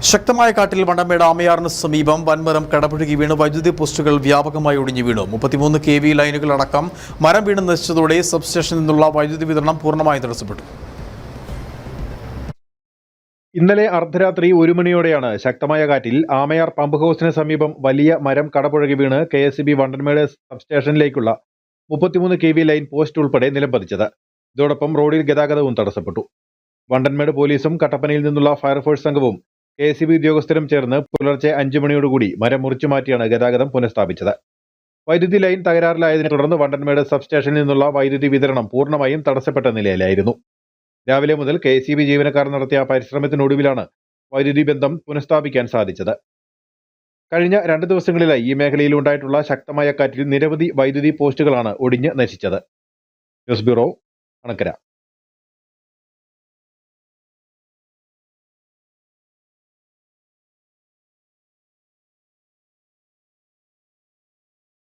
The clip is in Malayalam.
ശക്തമായ കാട്ടിൽ വണ്ടമേട് ആമയാറിന് സമീപം വൻമരം കടപുഴകി വീണ്. വൈദ്യുതി പോസ്റ്റുകൾ വ്യാപകമായി ഒടിഞ്ഞു വീണു. മുപ്പത്തിമൂന്ന് കെ വി ലൈനുകളടക്കം മരം വീണ് നശിച്ചതോടെ സബ്സ്റ്റേഷനിൽ നിന്നുള്ള വൈദ്യുതി വിതരണം പൂർണമായി തടസ്സപ്പെട്ടു. ഇന്നലെ അർദ്ധരാത്രി ഒരു മണിയോടെയാണ് ശക്തമായ കാറ്റിൽ ആമയാർ പമ്പ് ഹൗസിന് സമീപം വലിയ മരം കടപുഴകി വീണ് കെ എസ് ബി വണ്ടൻമേട് സബ്സ്റ്റേഷനിലേക്കുള്ള മുപ്പത്തിമൂന്ന് കെ വി ലൈൻ പോസ്റ്റ് ഉൾപ്പെടെ നിലം പതിച്ചത്. ഇതോടൊപ്പം റോഡിൽ ഗതാഗതവും തടസ്സപ്പെട്ടു. വണ്ടൻമേട് പോലീസും കട്ടപ്പനയിൽ നിന്നുള്ള ഫയർഫോഴ്സ് സംഘവും കെ സി ബി ഉദ്യോഗസ്ഥരും ചേർന്ന് പുലർച്ചെ അഞ്ചു മണിയോടുകൂടി മരം മുറിച്ചു മാറ്റിയാണ് ഗതാഗതം പുനഃസ്ഥാപിച്ചത്. വൈദ്യുതി ലൈൻ തകരാറിലായതിനെ തുടർന്ന് വണ്ടൻമേട് സബ്സ്റ്റേഷനിൽ നിന്നുള്ള വൈദ്യുതി വിതരണം പൂർണമായും തടസ്സപ്പെട്ട നിലയിലായിരുന്നു. രാവിലെ മുതൽ കെ സി ബി ജീവനക്കാർ നടത്തിയ പരിശ്രമത്തിനൊടുവിലാണ് വൈദ്യുതി ബന്ധം പുനഃസ്ഥാപിക്കാൻ സാധിച്ചത്. കഴിഞ്ഞ രണ്ട് ദിവസങ്ങളിലായി ഈ മേഖലയിൽ ഉണ്ടായിട്ടുള്ള ശക്തമായ കാറ്റിൽ നിരവധി വൈദ്യുതി പോസ്റ്റുകളാണ് ഒടിഞ്ഞ് നശിച്ചത്. News bureau Anakkara.